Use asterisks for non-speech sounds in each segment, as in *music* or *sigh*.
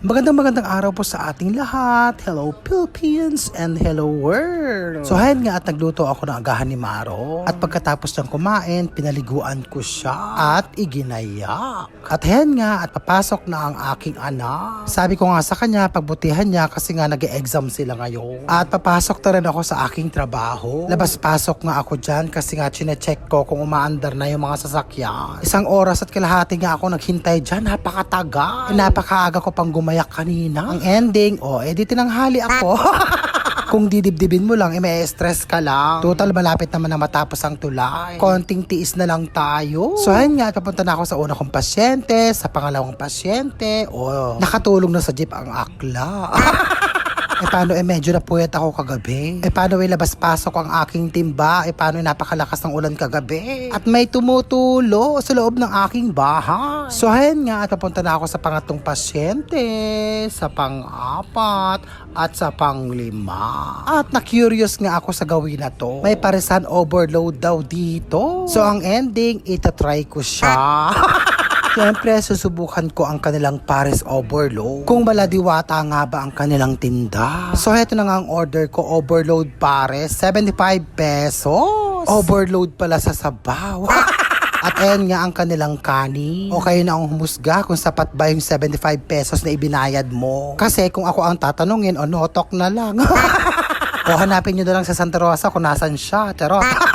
Magandang magandang araw po sa ating lahat. Hello Philippines and hello world. So ayan nga at nagluto ako ng agahan ni Maro. At pagkatapos ng kumain, pinaliguan ko siya at iginayak. At ayan nga at papasok na ang aking anak. Sabi ko nga sa kanya, pagbutihan niya kasi nga nag-exam sila ngayon. At papasok na rin ako sa aking trabaho. Labas-pasok nga ako dyan kasi nga chinecheck ko kung umaandar na yung mga sasakyan. Isang oras at kalahati nga ako naghintay dyan. Napakatagal. Napakaaga ko pang gumayak kanina. Ang ending, oh, edi tinanghali ako. *laughs* Kung didibdibin mo lang, eh, may stress ka lang. Total, malapit naman na matapos ang tulay. Konting tiis na lang tayo. So, ayun nga, papunta na ako sa una kong pasyente, sa pangalawang pasyente. O, nakatulong na sa jeep ang akla. *laughs* Eh paano eh medyo napuyat ako kagabi? Eh paano eh labas-pasok ang aking timba? Eh paano eh napakalakas ng ulan kagabi? At may tumutulo sa loob ng aking bahay. So ayan nga at papunta na ako sa pangatong pasyente, sa pang-apat, at sa pang-lima. At na-curious nga ako sa gawin na to. May parisan overload daw dito. So ang ending, itatry ko siya. *laughs* Siyempre, susubukan ko ang kanilang Paris Overload. Kung maladiwata nga ba ang kanilang tinda. So, heto na nga ang order ko, Overload Paris, 75 pesos. Overload pala sa sabaw. *laughs* At ayan nga ang kanilang kanin. O kayo na ang humusga kung sapat ba yung 75 pesos na ibinayad mo. Kasi kung ako ang tatanungin, o notok na lang. *laughs* o hanapin nyo na lang sa Santa Rosa kung nasan siya. Charot. *laughs*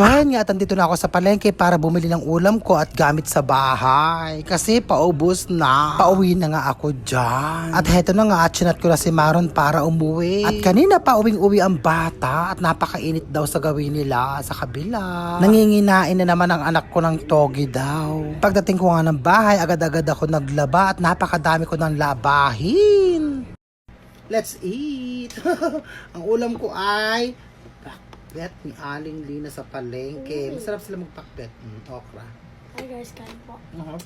So ayan nga, at na ako sa palengke para bumili ng ulam ko at gamit sa bahay. Kasi paubos na. Pauwi na nga ako dyan. At heto na nga, at sinat ko na si Maron para umuwi. At kanina pa uwing-uwi ang bata at napakainit daw sa gawin nila sa kabila. Nanginginain na naman ang anak ko ng togi daw. Pagdating ko nga ng bahay, agad-agad ako naglaba at napakadami ko ng labahin. Let's eat! *laughs* ang ulam ko ay pakbet ni Aling Lina sa palengke. Masarap sila magpakbet. Mm, okra. Hi guys, kain po. Uh-huh.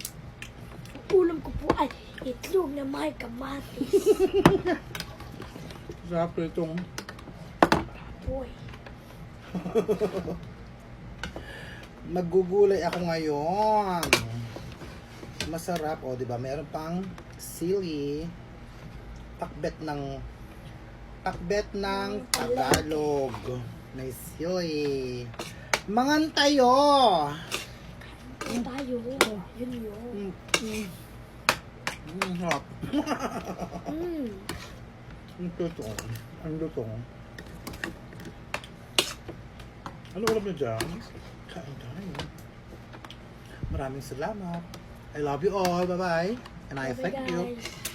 Ulam ko po ay itlog na may kamatis. *laughs* Sarap itong Boy. *laughs* Magugulay ako ngayon. Masarap. O, di ba? Meron pang sili. Pakbet ng pakbet ng Tagalog. May sili. Mangan tayo. Yun yun. Mm, mm. Mm, harap. Mm. Ang totoo. Ang totoo. Ano ulam niyo dyan? Kain tayo. Maraming salamat. I love you all. Bye-bye. And I Bye-bye, thank you. guys.